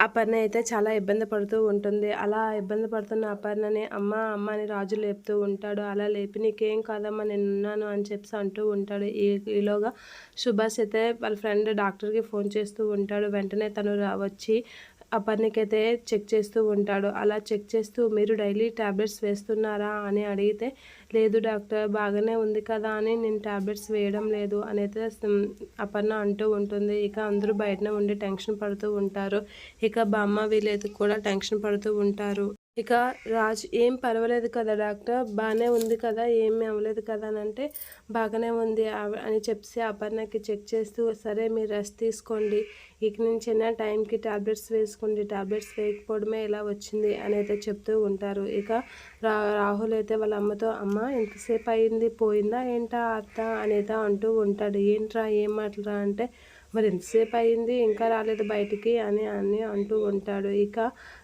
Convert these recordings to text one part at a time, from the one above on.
అపర్ణ అయితే చాలా ఇబ్బంది పడుతూ ఉంటుంది. అలా ఇబ్బంది పడుతున్న అపర్ణని అమ్మ అమ్మ అని రాజు లేపుతూ ఉంటాడు. అలా లేపి నీకేం కాదమ్మా నేను ఉన్నాను అని చెప్పి అంటూ ఉంటాడు. ఈ ఈలోగా సుభాష్ అయితే వాళ్ళ ఫ్రెండ్ డాక్టర్కి ఫోన్ చేస్తూ ఉంటాడు. వెంటనే తను వచ్చి అపర్ణకైతే చెక్ చేస్తూ ఉంటాడు. అలా చెక్ చేస్తూ మీరు డైలీ ట్యాబ్లెట్స్ వేస్తున్నారా? అని అడిగితే లేదు డాక్టర్ బాగానే ఉంది కదా అని నేను ట్యాబ్లెట్స్ వేయడం లేదు అనేది అపర్ణ అంటూ ఉంటుంది. ఇక అందరూ బయటనే ఉండి టెన్షన్ పడుతూ ఉంటారు. ఇక బామ్మ వీళ్ళైతే కూడా టెన్షన్ పడుతూ ఉంటారు. ఇక రాజ్ ఏం పర్వాలేదు కదా డాక్టర్. బాగానే ఉంది కదా ఏమీ అవ్వలేదు కదా అని అంటే బాగానే ఉంది అని చెప్పి అపర్ణకి చెక్ చేస్తూ సరే మీరు రెస్ట్ తీసుకోండి. ఇక నుంచి అయినా టైంకి ట్యాబ్లెట్స్ వేసుకోండి. ట్యాబ్లెట్స్ వేయకపోవడమే ఇలా వచ్చింది అని అయితే చెప్తూ ఉంటారు. ఇక రా రాహుల్ అయితే వాళ్ళ అమ్మతో అమ్మ ఎంతసేపు అయింది పోయిందా ఏంటా అత్త? అనేది అంటూ ఉంటాడు. ఏంట్రా ఏం మాటలరా అంటే మరి ఎంతసేపు అయింది? ఇంకా రాలేదు బయటికి అని అని అంటూ ఉంటాడు. ఇక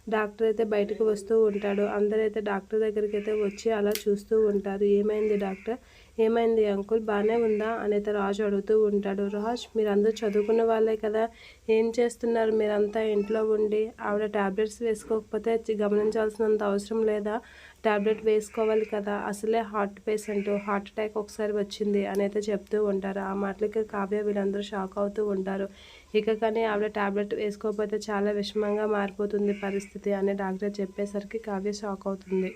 డాక్టర్ అయితే బయటకు వస్తూ ఉంటాడు. అందరైతే డాక్టర్ దగ్గరికి అయితే వచ్చి అలా చూస్తూ ఉంటారు. ఏమైంది డాక్టర్? ఏమైంది అంకుల్? బాగానే ఉందా? అనేది రాజు అడుగుతూ ఉంటాడు. రాజ్ మీరందరూ చదువుకున్న వాళ్ళే కదా. ఏం చేస్తున్నారు మీరంతా ఇంట్లో ఉండి? ఆవిడ ట్యాబ్లెట్స్ వేసుకోకపోతే గమనించాల్సినంత అవసరం లేదా? ట్యాబ్లెట్ వేసుకోవాలి కదా. అసలే హార్ట్ పేషెంట్. హార్ట్ అటాక్ ఒకసారి వచ్చింది అని అయితే చెప్తూ ఉంటారు. ఆ మాటలకి కావ్య వీళ్ళందరూ షాక్ అవుతూ ఉంటారు. ఇక కానీ ఆవిడ ట్యాబ్లెట్ వేసుకోకపోతే చాలా విషమంగా మారిపోతుంది పరిస్థితి అని డాక్టర్ చెప్పేసరికి కావ్య షాక్ అవుతుంది.